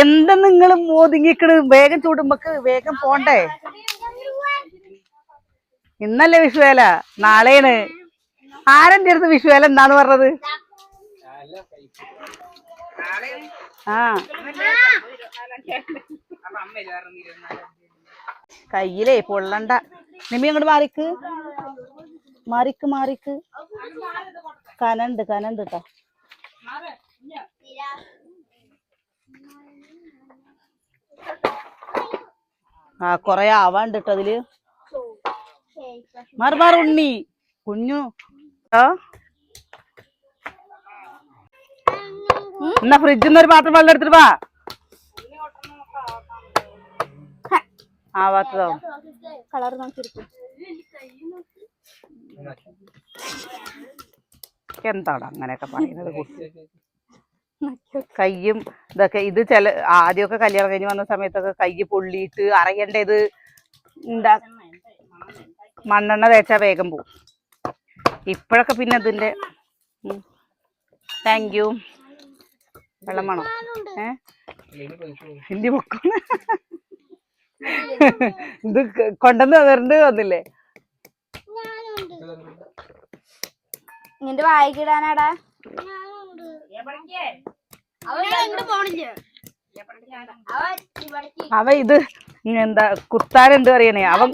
എന്താ നിങ്ങൾ മോതിങ്ങിക്കണ്? വേഗം ചൂടുമ്പക്ക് വേഗം പോണ്ടേ. ഇന്നല്ലേ വിഷുവേല? നാളെയാണ്. ആരെന്റെ അടുത്ത് വിഷുവേല എന്താന്ന് പറഞ്ഞത്? ആ. കയ്യിലേ പൊള്ളണ്ട. നിമ്മി അങ്ങോട്ട് മാറിക്ക്. മാറിക്ക് മാറിക്ക്. കനണ്ട് കനണ്ട് കേട്ടോ ആ കൊറേ ആവാണ്ട് കേട്ടോ അതിൽ. മാറി മാറി ഉണ്ണി. കുഞ്ഞു. എന്നാ ഫ്രിഡ്ജിൽ നിന്ന് ഒരു പാത്രം വെള്ളം എടുത്തിട്ട് വാ. ആവാത്തതോ കളർ നോക്കിയിരിക്കും. എന്താണ് അങ്ങനെയൊക്കെ പറയുന്നത് കയ്യും ഇതൊക്കെ ഇത് ചില ആദ്യമൊക്കെ കല്യാണം കഴിഞ്ഞ് വന്ന സമയത്തൊക്കെ കൈ പൊള്ളിയിട്ട് അറിയണ്ടത് ഉണ്ടാ മണ്ണെണ്ണ തേച്ചാ വേഗം പോവും. ഇപ്പോഴൊക്കെ പിന്നെ ഇതിന്റെ താങ്ക് യു വെള്ളം വേണോ? ഏ? ഇത് കൊണ്ടുവന്ന് തരണ്ട് വന്നില്ലേ? നിന്റെ വായിക്കിടാനാടാ അവ ഇത് എന്താ കുത്താനുണ്ട് പറയണേ? അവൻ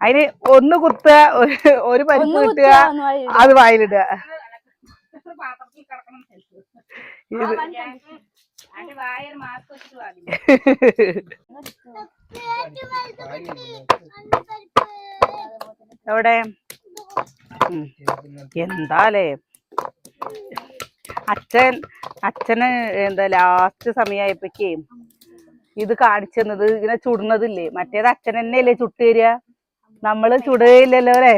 അതിന് ഒന്ന് കുത്തുക ഒരു ഒരു പരിപ്പ് കിട്ടുക അത് വായിലിടുക. ഇത് എവിടെ. എന്താലേ? അച്ഛൻ അച്ഛന് എന്താ ലാസ്റ്റ് സമയമായപ്പോഴേക്കേ ഇത് കാണിച്ചു തന്നത് ഇങ്ങനെ ചുടുന്നതില്ലേ? മറ്റേത് അച്ഛൻ തന്നെയല്ലേ ചുട്ട് തരിക? നമ്മൾ ചുടുകയില്ലല്ലോ അല്ലേ?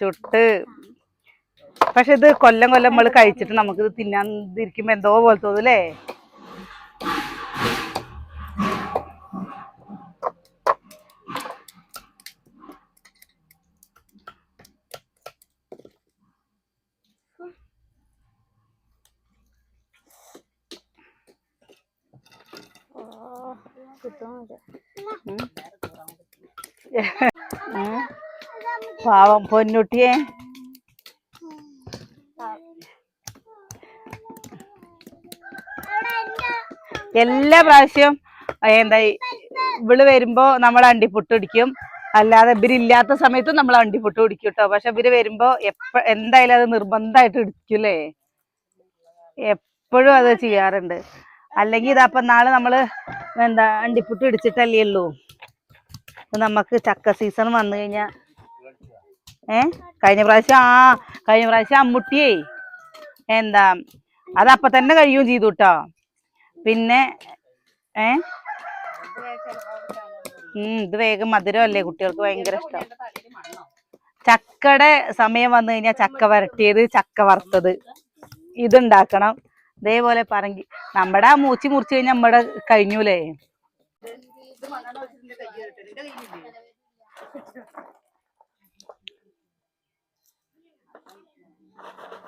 ചുട്ട്. പക്ഷെ ഇത് കൊല്ലം കൊല്ലം നമ്മൾ കഴിച്ചിട്ട് നമുക്കിത് തിന്നാതിരിക്കുമ്പോ എന്തോ പോലെ പാവം പൊന്നുട്ടിയെ. എല്ലാ പ്രാവശ്യവും എന്താ ഇവൾ വരുമ്പോ നമ്മൾ അണ്ടിപ്പുട്ട് പിടിക്കും അല്ലാതെ ഇവരില്ലാത്ത സമയത്തും നമ്മൾ അണ്ടിപ്പുട്ട് പിടിക്കും കേട്ടോ. പക്ഷെ ഇവർ വരുമ്പോ എപ്പ എന്തായാലും അത് നിർബന്ധമായിട്ട് ഇടിക്കൂലേ എപ്പോഴും അത് ചെയ്യാറുണ്ട്. അല്ലെങ്കിൽ ഇതപ്പൊ നാളെ നമ്മൾ എന്താ അണ്ടിപ്പുട്ട് ഇടിച്ചിട്ടല്ലേ ഉള്ളൂ. നമുക്ക് ചക്ക സീസൺ വന്നു കഴിഞ്ഞാ ഏ? കഴിഞ്ഞ പ്രാവശ്യം ആ കഴിഞ്ഞ പ്രാവശ്യം അമ്മുട്ടിയേ എന്താ അത് അപ്പൊ തന്നെ കഴിയുകയും ചെയ്തു കേട്ടോ പിന്നെ ഏ? ഇത് വേഗം മധുരം അല്ലേ കുട്ടികൾക്ക് ഭയങ്കര ഇഷ്ടം. ചക്കയുടെ സമയം വന്നു കഴിഞ്ഞാൽ ചക്ക വരട്ടിയത് ചക്ക വറുത്തത്. ഇതുണ്ടാക്കണം. ഇതേപോലെ പറങ്കി. നമ്മുടെ ആ മൂച്ചി മുറിച്ച് കഴിഞ്ഞാൽ നമ്മുടെ കഴിഞ്ഞൂലേ?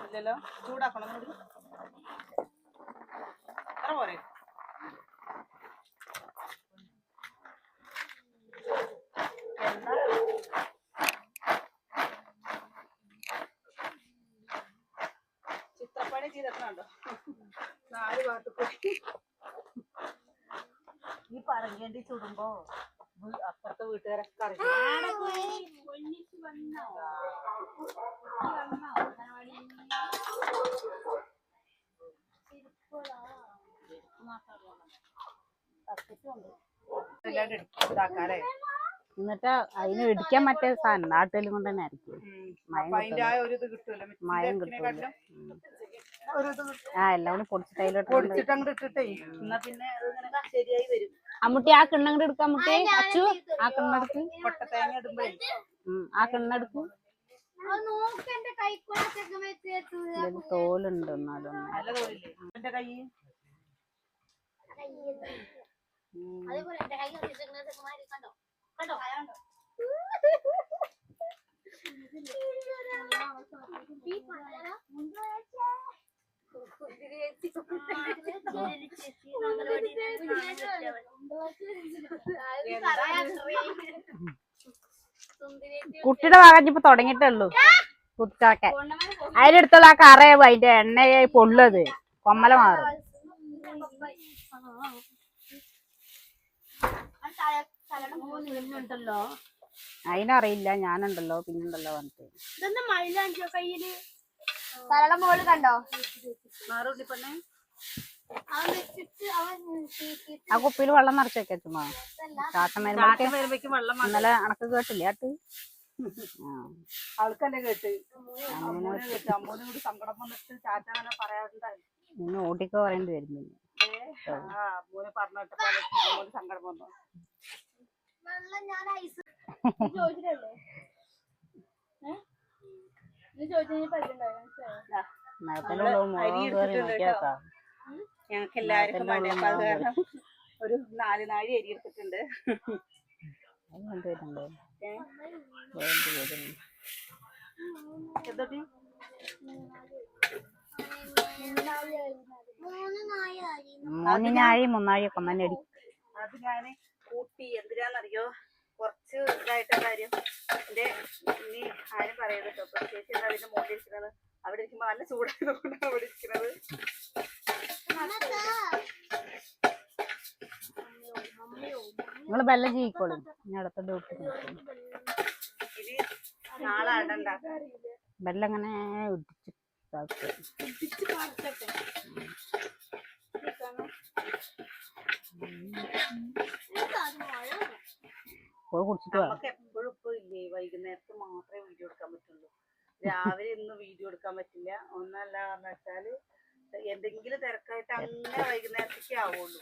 ഇല്ലല്ലോ ചൂടാക്കണം പോരെ. നാല് ഭാഗത്ത് ഈ പറങ്കേണ്ടി ചുടുമ്പോ അപ്പുറത്തെ വീട്ടുകാരൊക്കെ അറിയും എന്നിട്ട് അതിന് ഇടിക്കാൻ മറ്റേ സാധനം നാട്ടിലും കൊണ്ട് തന്നെ ആയിരിക്കും മയം കിട്ടും. ആ എല്ലാം പൊടിച്ചിട്ട് അതിലോട്ട് പൊടിച്ചിട്ട് അങ്ങോട്ട് ഇട്ടിട്ടേ എന്നാ പിന്നെ അത് ശരിയായി വരും. അമ്മുട്ടി ആ കിണ്ണങ്ങട് എടുക്കാം അമ്മുട്ടി. അച്ചു ആ കിണ്ണെടുക്ക് കൊട്ട തേങ്ങ ഇടുമ്പോഴേ. ഉം, ആ കിണ്ണെടുക്ക് ഇതിൽ തോലുണ്ട് എന്നാലും നല്ല തോലില്ലേ? എന്റെ കൈ? കുട്ടിയുടെ ഭാഗത്തിപ്പോ തുടങ്ങിട്ടുള്ളൂ ഉള്ളൂ കുത്താക്കാൻ അതിനടുത്തുള്ള ആ കറയാവും അതിന്റെ എണ്ണയായി പൊള്ളത് കൊമ്മല മാറും. അതിനറിയില്ല. ഞാനുണ്ടല്ലോ. പിന്നുണ്ടല്ലോ വന്നിട്ട് ഇതെന്താ മുകളിൽ കണ്ടോ? ആ കുപ്പിയിൽ വെള്ളം നിറച്ച് വെക്കാ ചുമ്മാ. ചാട്ടം വരുമ്പോഴേക്ക് ഇന്നലെ അണക്ക് കേട്ടില്ലേ ആട്ട് അവൾക്കല്ലേ കേട്ട്? അമ്മൂനെ കേട്ട്. അമ്മൂനെ കൂടി സങ്കടം വന്നിട്ട് അങ്ങനെ പറയാറുണ്ടായി പിന്നെ ഓട്ടിക്ക് പറയേണ്ടി വരും പിന്നെ. അമ്മൂന് സങ്കടം വന്നു. വെള്ളം ഞാൻ ഐസ് ചോദിച്ചിട്ടല്ലേ? ഞങ്ങൾക്ക് എല്ലാവർക്കും മടി അപ്പൊ അത് കാരണം ഒരു നാല് നാഴി അരി എടുത്തിട്ടുണ്ട്. എന്തൊട്ടി? മൂന്നിനാഴി മൂന്നാഴി ഒക്കെ തന്നെ അടി. അത് ഞാൻ കൂട്ടി എന്തിനാന്നറിയോ? കുറച്ച് ഇതായിട്ട കാര്യം. എന്റെ ഇനി ആരും പറയരുത് കേട്ടോ. അപ്പൊ ചേച്ചി എന്താ അതിന്റെ മുകളിൽ ഇരിക്കുന്നത്? അവിടെ ഇരിക്കുമ്പോ നല്ല ചൂടായതുകൊണ്ടാണ് അവിടെ ഇരിക്കുന്നത്. നിങ്ങൾ ഞാൻ അടുത്ത ഡ്യൂട്ടി ഇനി നാളെ അങ്ങനെ. പോയി കുടിച്ചിട്ട് നമുക്ക് എപ്പോഴും ഇപ്പൊ ഇല്ലേ വൈകുന്നേരത്ത് മാത്രമേ വീഡിയോ എടുക്കാൻ പറ്റുള്ളൂ. രാവിലെ ഇന്ന് വീഡിയോ എടുക്കാൻ പറ്റില്ല. ഒന്നല്ല എന്ന് വെച്ചാൽ എന്തെങ്കിലും തിരക്കായിട്ട് അങ്ങനെ വൈകുന്നേരത്തേക്ക് ആവുള്ളൂ.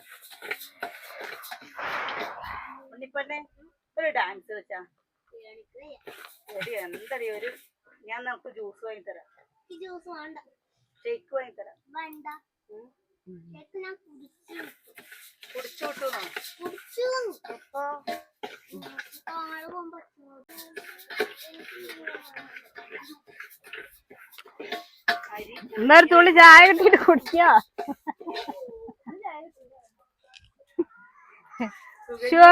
ഉണ്ണിപ്പന്നെ ഒരു ഡാൻസ് വെച്ചാ? എടി എന്തടി ഒരു ഞാൻ നമുക്ക് ജ്യൂസ് വാങ്ങി തരാം. ജ്യൂസ് വേണ്ട. ഷേക്ക് വാങ്ങി തരാം. വേണ്ട. കുടിച്ചു. എപ്പോ? അരി എന്നൊരു തുള്ളി ചായ കിട്ടിയിട്ട് കുടിക്കാ. ഷോ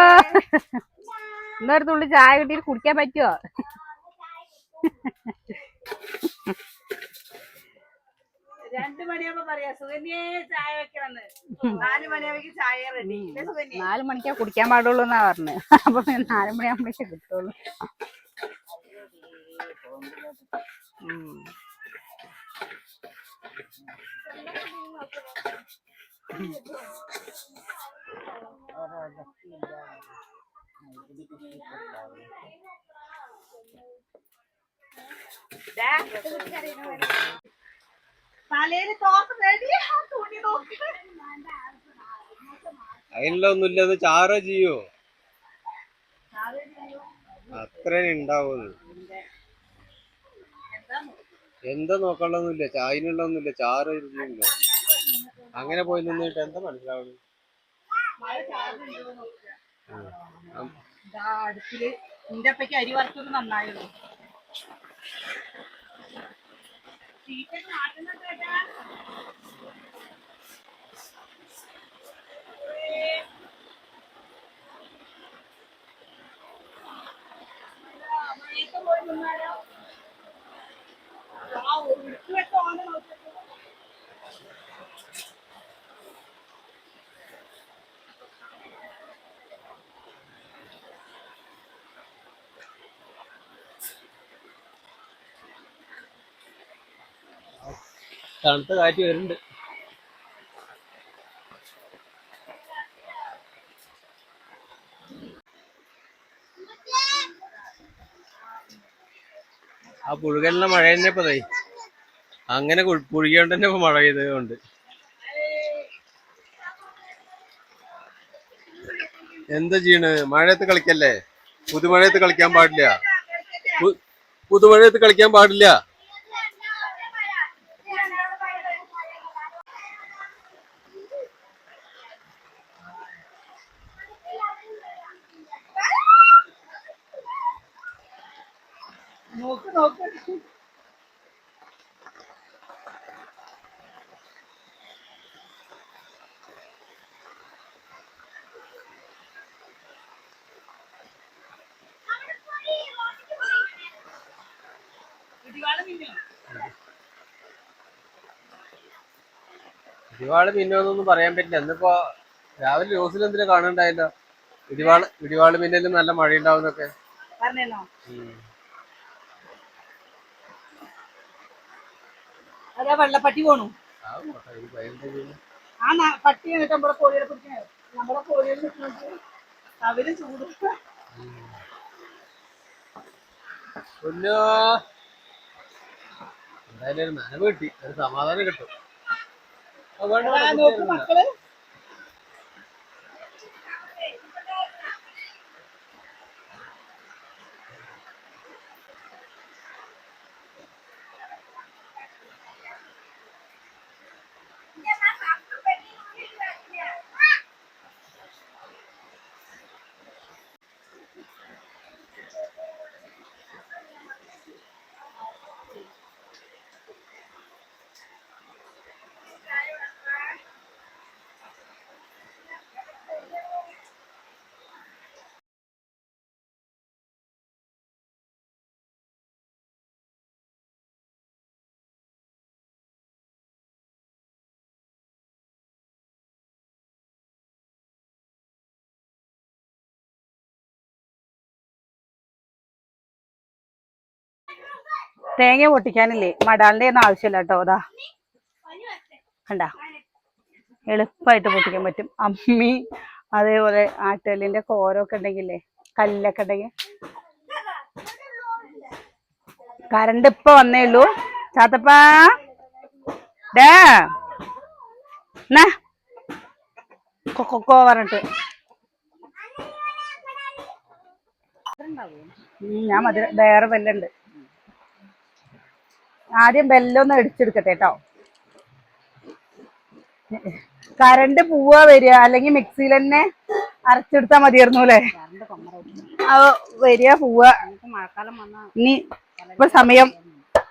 എന്നൊരു തുള്ളി ചായ കിട്ടിട്ട് കുടിക്കാൻ പറ്റുമോ നാല് മണിക്കാ കുടിക്കാൻ പാടുള്ളൂ എന്നാ പറഞ്ഞത് അപ്പൊ നാല് മണിയാകുമ്പോഴേക്കേ കിട്ടുള്ളൂ. തോക്ക് അതിനുള്ള ഒന്നുമില്ലെന്ന് ചാറ് ചെയ്യോ. അത്രേ ഉണ്ടാവുന്നു എന്താ നോക്കാനുള്ളതൊന്നുമില്ല. ചായനുള്ളതൊന്നുമില്ല. ചാറ് ഇരുന്നില്ല അങ്ങനെ പോയി നിന്നിട്ട് എന്താ മനസ്സിലാവുന്നു അടുപ്പിൽ നിന്റെ അപ്പയ്ക്ക് അരി വറുത്തത് നന്നായിരുന്നു. പോയി നിന്നാലോ? ആ, ഉരുട്ടി വെച്ച ഓനെ നോക്കിക്കോ. തണുത്ത കാറ്റ് വരുന്നുണ്ട്. ആ പുഴുകലിന്റെ മഴ തന്നെ ഇപ്പൊ തൈ അങ്ങനെ പുഴുകൊണ്ട് തന്നെ ഇപ്പൊ മഴ പെയ്തതുകൊണ്ട്. എന്താ ചെയ്യണ്? മഴയത്ത് കളിക്കല്ലേ? പുതുമഴയത്ത് കളിക്കാൻ പാടില്ല? പുതുമഴയത്ത് കളിക്കാൻ പാടില്ല? നോക്ക് നോക്ക് ഇടിവാൾ മിന്നോന്നൊന്നും പറയാൻ പറ്റില്ല. എന്നിപ്പോ രാവിലെ ന്യൂസിൽ എന്തിനാ കാണണ്ടായില്ല? ഇടിവാൾ ഇടിവാൾ മിന്നലും നല്ല മഴ ഉണ്ടാവുന്നൊക്കെ പറഞ്ഞോ അതാ വെള്ളപ്പട്ടി പോണു. ആ പോട്ടെ, എന്നിട്ട് നമ്മളെ കോഴികളെ പിടിക്കണേ നമ്മളെ കോഴികളെ നിൽക്കുന്നത് അവർ ചൂട്. എന്തായാലും ഒരു നനവ് കിട്ടി. ഒരു സമാധാനം കിട്ടും. മക്കൾ. തേങ്ങ പൊട്ടിക്കാനില്ലേ? മടാലിന്റെ ഒന്നും ആവശ്യമില്ല കേട്ടോ അതാ കണ്ട? എളുപ്പമായിട്ട് പൊട്ടിക്കാൻ പറ്റും. അമ്മി അതേപോലെ ആട്ടലിന്റെ കോരൊക്കെ ഉണ്ടെങ്കിലേ കല്ലൊക്കെ ഉണ്ടെങ്കിൽ കറണ്ട് ഇപ്പൊ വന്നേ ഉള്ളൂ. ചാത്തപ്പാ. ഡേ കൊക്കോ പറഞ്ഞിട്ട്. ഞാൻ മധുര വേറെ ബെല്ലുണ്ട് ആദ്യം ബെല്ലൊന്ന് അടിച്ചെടുക്കട്ടെ കേട്ടോ കറണ്ട് പോവാ വരിക. അല്ലെങ്കിൽ മിക്സിയിൽ തന്നെ അരച്ചെടുത്താ മതിയായിരുന്നു അല്ലേ? വരിക പോവാ. ഇനി ഇപ്പൊ സമയം.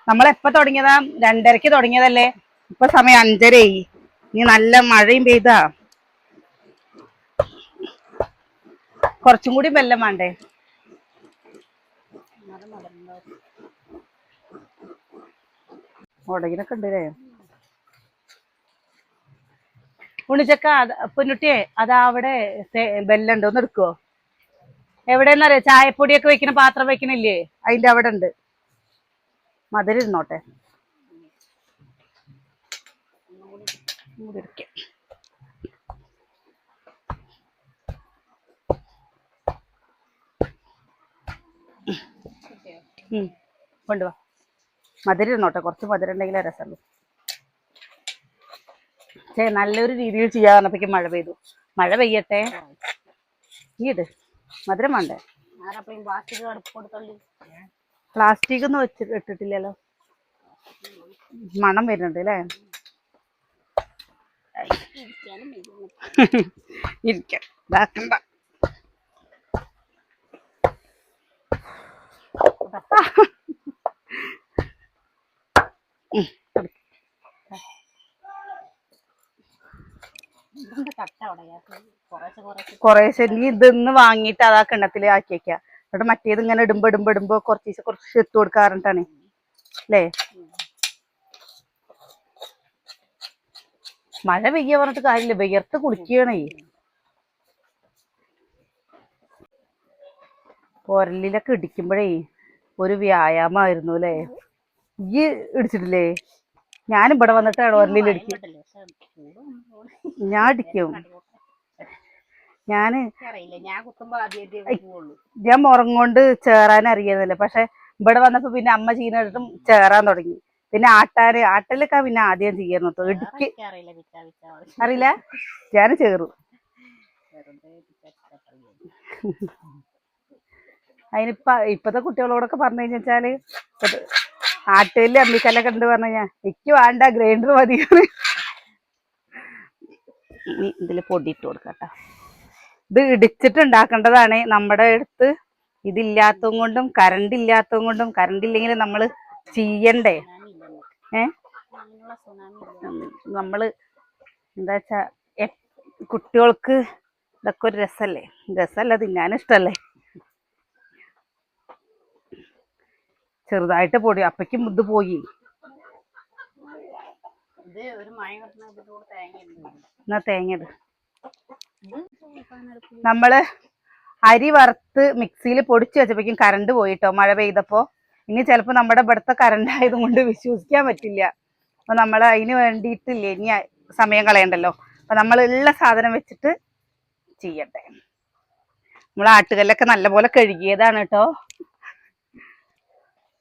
നമ്മളെപ്പ തുടങ്ങിയതാ? രണ്ടരക്ക് തുടങ്ങിയതല്ലേ? ഇപ്പൊ സമയം അഞ്ചരയായി. ഇനി നല്ല മഴയും പെയ്താ. കുറച്ചും കൂടി വെല്ലം വേണ്ടേ? ഉടകിനൊക്കെ ഉണ്ട് അല്ലേ ഉണ്ണിച്ചക്ക പൊന്നുട്ടിയെ അതാ അവിടെ ബെല്ലുണ്ട് ഒന്ന് എടുക്കുവോ? എവിടെന്നറിയോ ചായപ്പൊടിയൊക്കെ വെക്കണ പാത്രം വെക്കണില്ലേ? അതിന്റെ അവിടെ ഉണ്ട്. മധുരം ഇരുന്നോട്ടെ. കൊണ്ടുവാ. മധുരം ഇരുന്നോട്ടെ കുറച്ച് മധുരം ഉണ്ടെങ്കിലേ രസമുള്ളൂ. ചേ നല്ലൊരു രീതിയിൽ ചെയ്യാൻ പറഞ്ഞപ്പോഴേക്കും മഴ പെയ്തു. മഴ പെയ്യട്ടെ? ഇത് മധുരം വേണ്ടേ? പ്ലാസ്റ്റിക് ഒന്നും വെച്ച് ഇട്ടിട്ടില്ലല്ലോ. മണം വരുന്നുണ്ട് അല്ലേ? ഇരിക്കാം. ഇതാക്കണ്ട കുറേശ്ശെ നീ ഇതൊന്ന് വാങ്ങിയിട്ട് അതാ കിണത്തിൽ ആക്കി വെക്ക. എന്നിട്ട് മറ്റേത് ഇങ്ങനെ ഇടുമ്പോ ഇടുമ്പോ ഇടുമ്പോ കുറച്ച് കുറച്ച് ഇട്ട് കൊടുക്കാറുണ്ടാണ്. അല്ലേ? മഴ പെയ്യ പറഞ്ഞിട്ട് കാര്യമില്ല. വിയർത്ത് കുളിക്കണേ. പൊരലിലൊക്കെ ഇടിക്കുമ്പോഴേ ഒരു വ്യായാമായിരുന്നു അല്ലേ? ഈ ഇടിച്ചിട്ടില്ലേ? ഞാനും ഇവിടെ വന്നിട്ടാണ് ഒരലിൽ ഇടിക്കും ഞാൻ ഇടിക്കും ഞാൻ ഞാൻ മുറം കൊണ്ട് ചേറാൻ അറിയുന്നില്ല പക്ഷെ ഇവിടെ വന്നപ്പോ പിന്നെ അമ്മ ചെയ്യുന്നിടത്തും ചേറാൻ തുടങ്ങി. പിന്നെ ആട്ടാന് ആട്ടലൊക്കെ പിന്നെ ആദ്യം ചെയ്യുന്നു ഇടിക്ക് അറിയില്ല. ഞാൻ ചേറു അതിനിപ്പ ഇപ്പത്തെ കുട്ടികളോടൊക്കെ പറഞ്ഞു കഴിഞ്ഞാൽ ആട്ടയിൽ അമ്മിക്കല്ലൊക്കെ ഉണ്ട് പറഞ്ഞു ഞാൻ. എനിക്ക് വേണ്ട ഗ്രൈൻഡർ മതി ഇനി ഇതിൽ പൊടി ഇട്ട് കൊടുക്കട്ടോ. ഇത് ഇടിച്ചിട്ട് ഉണ്ടാക്കേണ്ടതാണ് നമ്മുടെ അടുത്ത് ഇതില്ലാത്തതും കൊണ്ടും കറണ്ട് ഇല്ലാത്തതും കൊണ്ടും കറണ്ട് ഇല്ലെങ്കിൽ നമ്മൾ ചെയ്യണ്ടേ? ഏ? നമ്മൾ എന്താ വെച്ചാ കുട്ടികൾക്ക് ഇതൊക്കെ ഒരു രസല്ലേ? രസമല്ല തിന്നാൻ ഇഷ്ടല്ലേ ചെറുതായിട്ട് പൊടി അപ്പയ്ക്കും ഇത് പോയി. എന്നാ തേങ്ങ ഇട്. നമ്മൾ അരി വറുത്ത് മിക്സിയിൽ പൊടിച്ച് വെച്ചപ്പോഴേക്കും കറണ്ട് പോയിട്ടോ മഴ പെയ്തപ്പോ. ഇനി ചിലപ്പോ നമ്മുടെ ഇവിടുത്തെ കറണ്ട് ആയതുകൊണ്ട് വിശ്വസിക്കാൻ പറ്റില്ല. അപ്പൊ നമ്മൾ അതിന് വേണ്ടിയിട്ടില്ലേ? ഇനി സമയം കളയണ്ടല്ലോ. അപ്പൊ നമ്മൾ ഉള്ള സാധനം വെച്ചിട്ട് ചെയ്യട്ടെ. നമ്മൾ ആട്ടുകല്ലൊക്കെ നല്ലപോലെ കഴുകിയതാണ് കേട്ടോ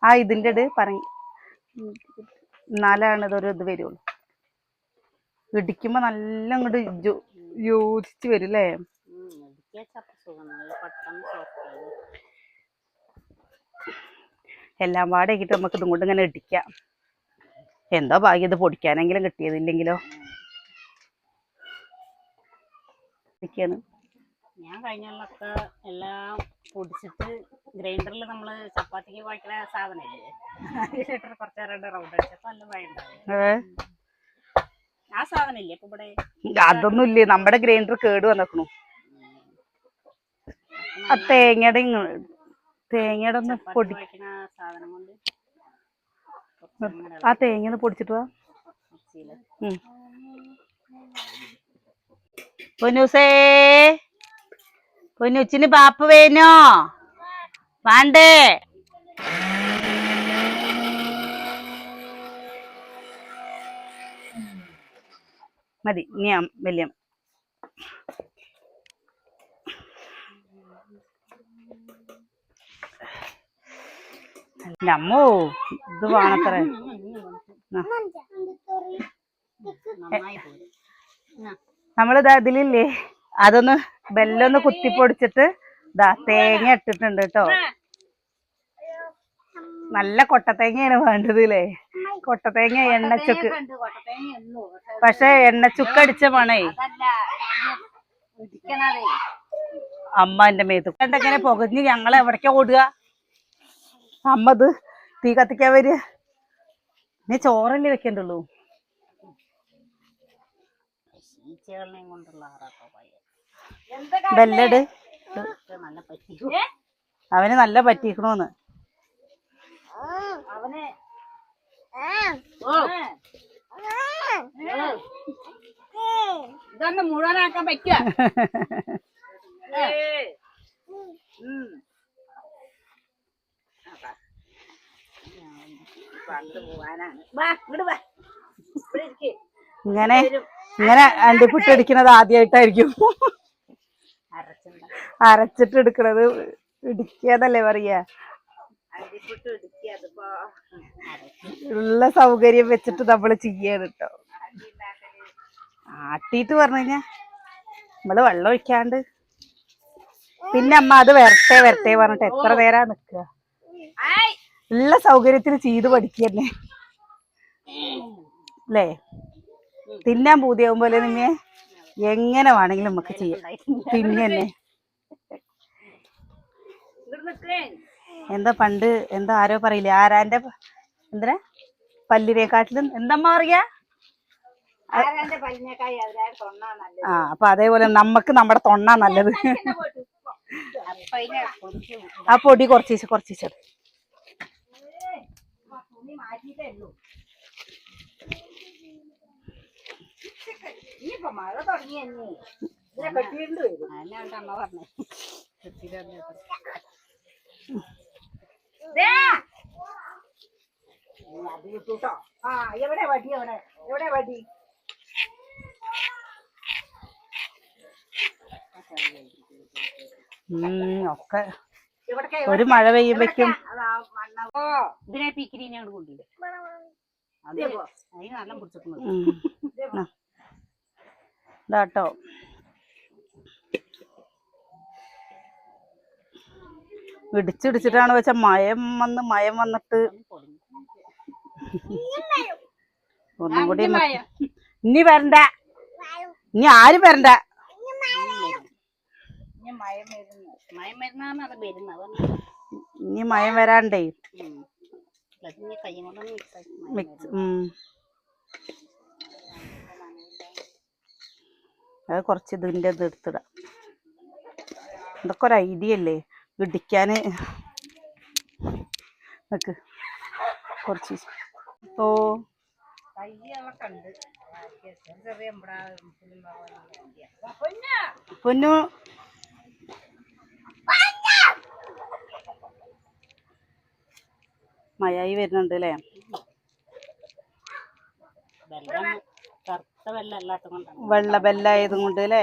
ആ ഇതിന്റെ ഇട് പറഞ്ഞു എന്നാലാണ് ഇതൊരു ഇത് വരുള്ളൂ. ഇടിക്കുമ്പോ നല്ല അങ്ങോട്ട് യോജിച്ച് വരും അല്ലേ എല്ലാം പാടെ ആക്കിയിട്ട് നമുക്ക് ഇതും കൊണ്ട് ഇങ്ങനെ ഇടിക്കാം. എന്തോ ഭാഗ്യം ഇത് പൊടിക്കാനെങ്കിലും കിട്ടിയത് ഇല്ലെങ്കിലോ? ഇതൊക്കെയാണ്. ഞാൻ കഴിഞ്ഞൊക്കെ എല്ലാം പൊടിച്ചിട്ട് ഗ്രൈൻഡറിൽ നമ്മൾ ചപ്പാത്തിക്ക് കുഴക്കുന്ന സാധനമില്ലേ അതിലിട്ട് കുറച്ച് നേരം റൗണ്ട് അടിച്ചപ്പോ നല്ല മഴ ആ സാധനം ഇല്ലേ ഇപ്പൊ ഇവിടെ? അതൊന്നും ഇല്ലേ നമ്മുടെ ഗ്രൈൻഡർ കേട് വന്നേക്കണു. ആ തേങ്ങയുടെ തേങ്ങയുടെ ഒന്ന് പൊടി സാധനം കൊണ്ട് ആ തേങ്ങ ഒന്ന് പൊടിച്ചിട്ട് വാ. പൊന്നൂസേ! പൊന്നുച്ചിന് പാപ്പ വേനോ? വേണ്ടേ മതി ഇനി വലിയ അമ്മോ ഇത് വേണത്രേ. നമ്മളിതാ ഇതിലില്ലേ? അതൊന്ന് ബെല്ലൊന്ന് കുത്തിപ്പൊടിച്ചിട്ട് ദാ തേങ്ങ ഇട്ടിട്ടുണ്ട് കേട്ടോ. നല്ല കൊട്ടത്തേങ്ങയാണ് വേണ്ടത് അല്ലേ കൊട്ടത്തേങ്ങ എണ്ണച്ചുക്ക്. പക്ഷെ എണ്ണച്ചുക്ക് അടിച്ച മണേ. അമ്മ എന്റെ മേത്ത്. എന്തെങ്ങനെ പുകഞ്ഞ് ഞങ്ങൾ എവിടേക്കാ ഓടുക? അമ്മ ഇത് തീ കത്തിക്കാൻ വരിക. നീ ചോറല്ലേ വെക്കണ്ടുള്ളൂ കൊണ്ടുള്ള ബെല്ലട്. നല്ല പറ്റി അവന് നല്ല പറ്റിക്കണോന്ന്. അവനെ. ഓ. ഇതൊന്ന് മുഴുവനാക്കാൻ പറ്റുക. ഇങ്ങനെ ഇങ്ങനെ അണ്ടിപ്പുട്ടടിക്കുന്നത് ആദ്യമായിട്ടായിരിക്കും അരച്ചിട്ട് എടുക്കണത് ഇടുക്കിയതല്ലേ പറയാ ഉള്ള സൗകര്യം വെച്ചിട്ട് നമ്മൾ ചെയ്യാണ് കേട്ടോ ആട്ടിയിട്ട് പറഞ്ഞു കഴിഞ്ഞാ നമ്മൾ വെള്ളം ഒഴിക്കാണ്ട് പിന്നെ അമ്മ അത് വരട്ടെ വരട്ടെ പറഞ്ഞിട്ട് എത്ര നേരാ നിക്കുക ഉള്ള സൗകര്യത്തിന് ചെയ്ത് പഠിക്കല്ലേ? അല്ലേ തിന്നാൻ പൂതിയാവുമ്പോലെ നിമ്മയെ? എങ്ങനെ വേണമെങ്കിലും നമുക്ക് ചെയ്യാം. പിന്നെ എന്താ പണ്ട് എന്താ ആരോ പറയില്ലേ? ആരാന്റെ എന്തിനാ? പല്ലിനെക്കാട്ടിലും എന്തമ്മ പറയാ ആ അപ്പൊ അതേപോലെ നമ്മക്ക് നമ്മുടെ തൊണ്ണ നല്ലത്. ആ പൊടി കുറച്ചീച്ച കുറച്ചീച്ച. തുണി മാറ്റിയിട്ടേ ഉള്ളൂ ഇനിയിപ്പോ മഴ തുടങ്ങി ആ എവിടെ വടി എവിടെ എവിടെ വടി? ഒക്കെ. ഒരു മഴ പെയ്യുമ്പോഴേക്കും ഇതിനെ പിക്കിരിനെ കൊണ്ടില്ല അത് അതിന് നല്ല പിടിച്ചിട്ടുണ്ട് ഉം. ആ. ഇതാട്ടോ. ഇടിച്ചിടിച്ചിട്ടാണ് വെച്ച മയം വന്ന് മയം വന്നിട്ട്. ഒന്നും കൂടി ഇനി വരണ്ട. ഇനി ആരും വരണ്ട. ഇനി മയം വരാണ്ടേ. മിക്സ്. അത് കുറച്ച് ഇതിന്റെ ഇത് എടുത്തിടാം. ഇതൊക്കെ ഒരു ഐഡിയ അല്ലേ? ഇടിക്കാന്. നിക്ക് കുറച്ച് ഓ പൊന്നു. മയായി വരുന്നുണ്ട് അല്ലേ? വെള്ളം ബെല്ലായതും കൊണ്ട് അല്ലേ?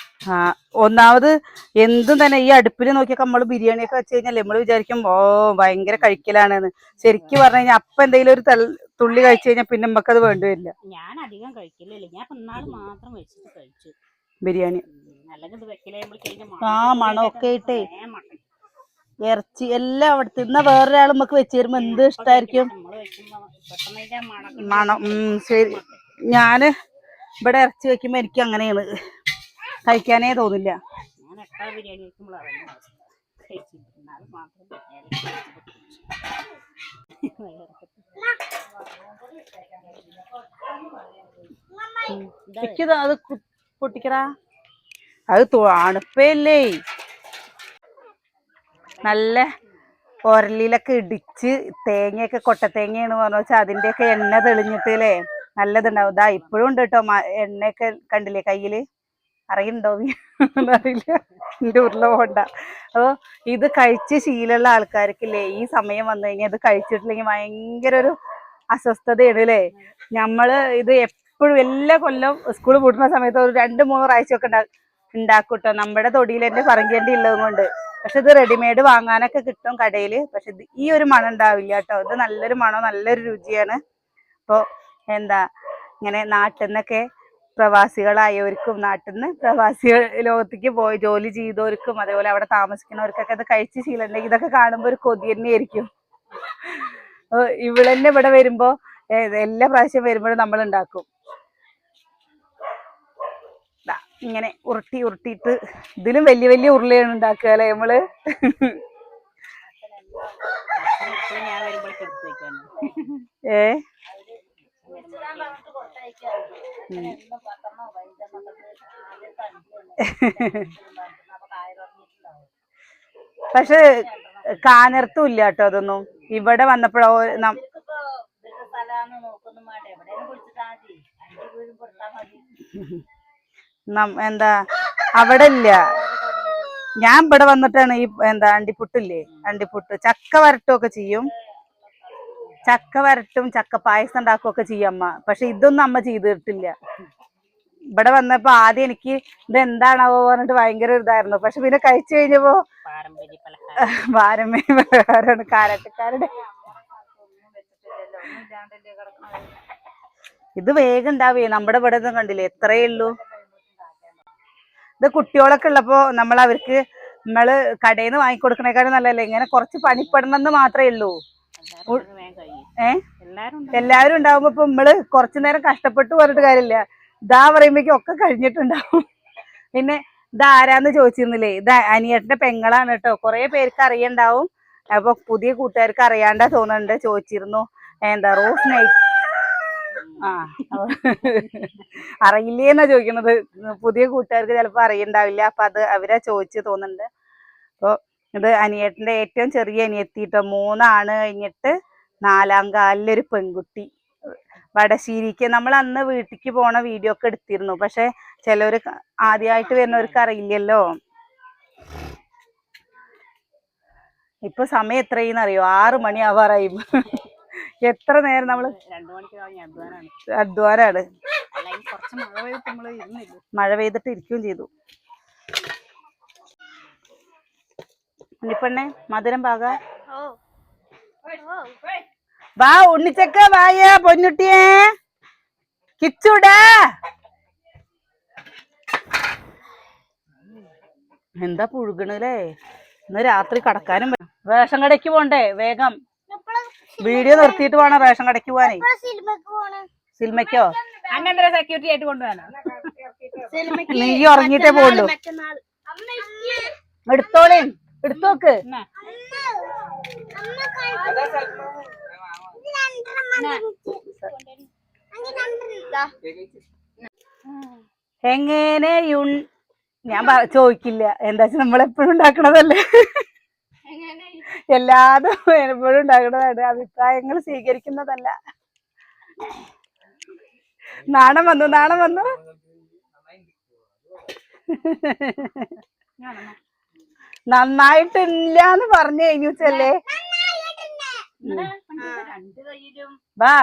ആ ഒന്നാമത് എന്തും തന്നെ ഈ അടുപ്പിൽ നോക്കിയൊക്കെ നമ്മൾ ബിരിയാണി ഒക്കെ വെച്ച് കഴിഞ്ഞാൽ നമ്മൾ വിചാരിക്കും ഓ ഭയങ്കര കഴിക്കലാണെന്ന്. ശരിക്കും പറഞ്ഞു കഴിഞ്ഞാൽ അപ്പൊ എന്തെങ്കിലും ഒരു തുള്ളി കഴിച്ചു കഴിഞ്ഞാൽ പിന്നെ നമുക്കത് വേണ്ടി വരില്ല. ഞാൻ അധികം കഴിക്കില്ലല്ലേ. ഞാൻ മാത്രം വെച്ചിട്ട് കഴിച്ചു. ബിരിയാണി. ആ മണമൊക്കെ ഇട്ടേ ഇറച്ചി എല്ലാം അവിടെ തിന്ന വേറൊരാൾ നമുക്ക് വെച്ച് തരുമ്പോ എന്ത് ഇഷ്ടായിരിക്കും? മണം മണം ഉം, ശരി. ഞാൻ ഇവിടെ ഇറച്ചി വെക്കുമ്പോ എനിക്ക് അങ്ങനെയാണ്. കഴിക്കാനേ തോന്നില്ല. ഞാൻ എത്ര ബിരിയാണി മാത്രം എനിക്കിത് അത് പൊട്ടിക്കടാ. അത് തണുപ്പല്ലേ നല്ല ഒരലിലൊക്കെ ഇടിച്ച് തേങ്ങയൊക്കെ കൊട്ടത്തേങ്ങയാണ് പറഞ്ഞു വെച്ചാൽ അതിന്റെയൊക്കെ എണ്ണ തെളിഞ്ഞിട്ടില്ലേ നല്ലതുണ്ടാവും. ഇതാ ഇപ്പോഴും ഉണ്ട് കേട്ടോ എണ്ണയൊക്കെ കണ്ടില്ലേ കയ്യിൽ? അറിയണ്ടോ അറിയില്ല. എന്റെ ഉരുള പോണ്ട. അപ്പൊ ഇത് കഴിച്ച് ശീലമുള്ള ആൾക്കാർക്കില്ലേ ഈ സമയം വന്നു കഴിഞ്ഞാൽ ഇത് കഴിച്ചിട്ടില്ലെങ്കിൽ ഭയങ്കര ഒരു അസ്വസ്ഥതയാണ് അല്ലേ ഞമ്മൾ ഇത് എപ്പോഴും എല്ലാ കൊല്ലം സ്കൂൾ പൂട്ടുന്ന സമയത്ത് ഒരു രണ്ട് മൂന്ന് പ്രാവശ്യം ഒക്കെ ഉണ്ടാക്കൂട്ടോ. ഉണ്ടാക്കും നമ്മുടെ തൊടിയിൽ എന്റെ പറങ്കേണ്ടി ഉള്ളത് കൊണ്ട്. പക്ഷെ ഇത് റെഡിമെയ്ഡ് വാങ്ങാനൊക്കെ കിട്ടും കടയിൽ പക്ഷെ ഈ ഒരു മണം ഉണ്ടാവില്ല കേട്ടോ. ഇത് നല്ലൊരു മണം നല്ലൊരു രുചിയാണ്. അപ്പോൾ എന്താ ഇങ്ങനെ നാട്ടിൽ നിന്നൊക്കെ പ്രവാസികളായവർക്കും നാട്ടിൽ നിന്ന് പ്രവാസികൾ ലോകത്തേക്ക് പോയി ജോലി ചെയ്തവർക്കും അതേപോലെ അവിടെ താമസിക്കുന്നവർക്കൊക്കെ ഇത് കഴിച്ച് ശീലമുണ്ടെങ്കിൽ ഇതൊക്കെ കാണുമ്പോൾ ഒരു കൊതി തന്നെയായിരിക്കും. ഇവളെന്നെ ഇവിടെ വരുമ്പോ ഏ, എല്ലാ പ്രാവശ്യം വരുമ്പോഴും നമ്മൾ ഉണ്ടാക്കും ഇങ്ങനെ ഉരുട്ടി ഉരുട്ടിയിട്ട് ഇതിലും വലിയ വലിയ ഉരുളയാണ് ഉണ്ടാക്കുക അല്ലെ നമ്മൾ? പക്ഷെ കാനർത്തും ഇല്ല കേട്ടോ അതൊന്നും. ഇവിടെ വന്നപ്പോഴോ എന്താ അവിടെ ഇല്ല ഞാൻ ഇവിടെ വന്നിട്ടാണ് ഈ എന്താ അണ്ടിപ്പുട്ടില്ലേ? അണ്ടിപ്പുട്ട്. ചക്ക വരട്ടും ചെയ്യും. ചക്ക വരട്ടും ചക്ക പായസം ഉണ്ടാക്കുകയൊക്കെ ചെയ്യമ്മ പക്ഷെ ഇതൊന്നും അമ്മ ചെയ്തിട്ടില്ല. ഇവിടെ വന്നപ്പോ ആദ്യം എനിക്ക് ഇത് എന്താണാവോ പറഞ്ഞിട്ട് ഭയങ്കര ഇതായിരുന്നു. പക്ഷെ പിന്നെ കഴിച്ചു കഴിഞ്ഞപ്പോ പാരമ്പര്യ പലഹാരമാണ്. കാരട്ടക്കാരുടെ ഇത് വേഗം ഉണ്ടാവേ നമ്മുടെ ഇവിടെ ഒന്നും കണ്ടില്ലേ? എത്രയേ ഉള്ളൂ. ഇത് കുട്ടികളൊക്കെ ഉള്ളപ്പോ നമ്മൾ അവർക്ക് നമ്മൾ കടയിൽ നിന്ന് വാങ്ങിക്കൊടുക്കണേക്കാളും നല്ലല്ലേ ഇങ്ങനെ കുറച്ച് പണിപ്പെടണം എന്ന് മാത്രമേ ഉള്ളൂ. എല്ലാരും ഉണ്ടാവുമ്പോ ഇപ്പൊ നമ്മൾ കുറച്ചു നേരം കഷ്ടപ്പെട്ട് പറഞ്ഞിട്ട് കാര്യമില്ല. ഇതാ പറയുമ്പോഴേക്കും ഒക്കെ കഴിഞ്ഞിട്ടുണ്ടാവും. പിന്നെ ഇത് ആരാന്ന് ചോദിച്ചിരുന്നില്ലേ? ഇത് അനിയന്റെ പെങ്ങളാണ് കേട്ടോ. കുറെ പേർക്ക് അറിയണ്ടാവും. അപ്പൊ പുതിയ കൂട്ടുകാർക്ക് അറിയാണ്ടാ തോന്നുന്നുണ്ട് ചോദിച്ചിരുന്നു. എന്താ റോസ് നൈറ്റ്? ആ അറിയില്ലേന്നാ ചോദിക്കുന്നത് പുതിയ കൂട്ടുകാർക്ക് ചിലപ്പോ അറിയണ്ടാവില്ല. അപ്പൊ അത് അവരാ ചോദിച്ചു തോന്നുന്നുണ്ട് അപ്പൊ ഇത് അനിയട്ടിന്റെ ഏറ്റവും ചെറിയ അനിയത്തിട്ടോ മൂന്നാണ് കഴിഞ്ഞിട്ട് നാലാം കാലിലൊരു പെൺകുട്ടി. വടശ്ശേരിക്ക് നമ്മൾ അന്ന് വീട്ടിക്ക് പോണ വീഡിയോ ഒക്കെ എടുത്തിരുന്നു. പക്ഷെ ചിലവര് ആദ്യമായിട്ട് വരുന്നവർക്ക് അറിയില്ലല്ലോ. ഇപ്പൊ സമയം എത്രയെന്ന് അറിയോ? ആറ് മണി ആവാറായി എത്ര നേരം നമ്മൾ അധ്വാനാണ്. മഴ പെയ്തിട്ട് ഇരിക്കുകയും ചെയ്തു. ഉണ്ണിപ്പെണ്ണെ മധുരം പാക. ഓ. ഓ. വാ ഉണ്ണിച്ചക്ക വായ പൊന്നുട്ടിയേ. കിച്ചൂടാ. എന്താ പുഴുകണല്ലേ? ഇന്ന് രാത്രി കടക്കാനും റേഷൻ കടയ്ക്ക് പോണ്ടേ വേഗം. വീഡിയോ നിർത്തിയിട്ട് വേണം റേഷൻ കടയ്ക്ക് പോവാനേ. സിനിമയ്ക്കോ? അന്നെന്തര സെക്യൂരിറ്റി ആയിട്ട് കൊണ്ടുപോകാനോ നീ ഉറങ്ങിട്ടേ പോണ്ടു എടുത്തോളേ. എടുത്തോക്ക് എങ്ങനെ ഞാൻ ചോദിക്കില്ല. എന്താ വെച്ചാൽ നമ്മളെപ്പോഴും ഉണ്ടാക്കണതല്ലേ? എല്ലാതും എപ്പോഴും ഉണ്ടാക്കണതാണ്. അഭിപ്രായങ്ങൾ സ്വീകരിക്കുന്നതല്ല. നാണം വന്നു. നാണം വന്നു. നന്നായിട്ടില്ല. എന്ന് പറഞ്ഞു കഴിഞ്ഞുവച്ചല്ലേ വാ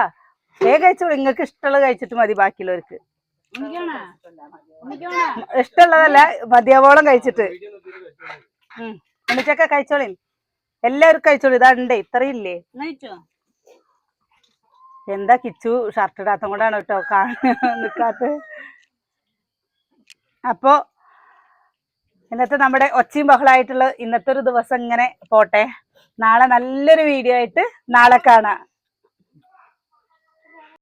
ഏ കഴിച്ചോളൂ നിങ്ങൾക്ക് ഇഷ്ടമുള്ളത് കഴിച്ചിട്ട് മതി ബാക്കിയുള്ളവർക്ക്. ഇഷ്ടമുള്ളതല്ല മതിയാവോളം കഴിച്ചിട്ട്. എന്നിട്ടൊക്കെ കഴിച്ചോളി. എല്ലാവരും കഴിച്ചോളൂ. ഇതാ ഉണ്ട് ഇത്രയില്ലേ എന്താ കിച്ചു? ഷർട്ട് ഇടാത്ത കൊണ്ടാണ് കേട്ടോ കാണാൻ നിൽക്കാത്ത അപ്പോ ഇന്നത്തെ നമ്മുടെ ഒച്ചയും ബഹളായിട്ടുള്ള ഇന്നത്തെ ഒരു ദിവസം ഇങ്ങനെ പോട്ടെ. നാളെ നല്ലൊരു വീഡിയോ ആയിട്ട് നാളെ കാണാം.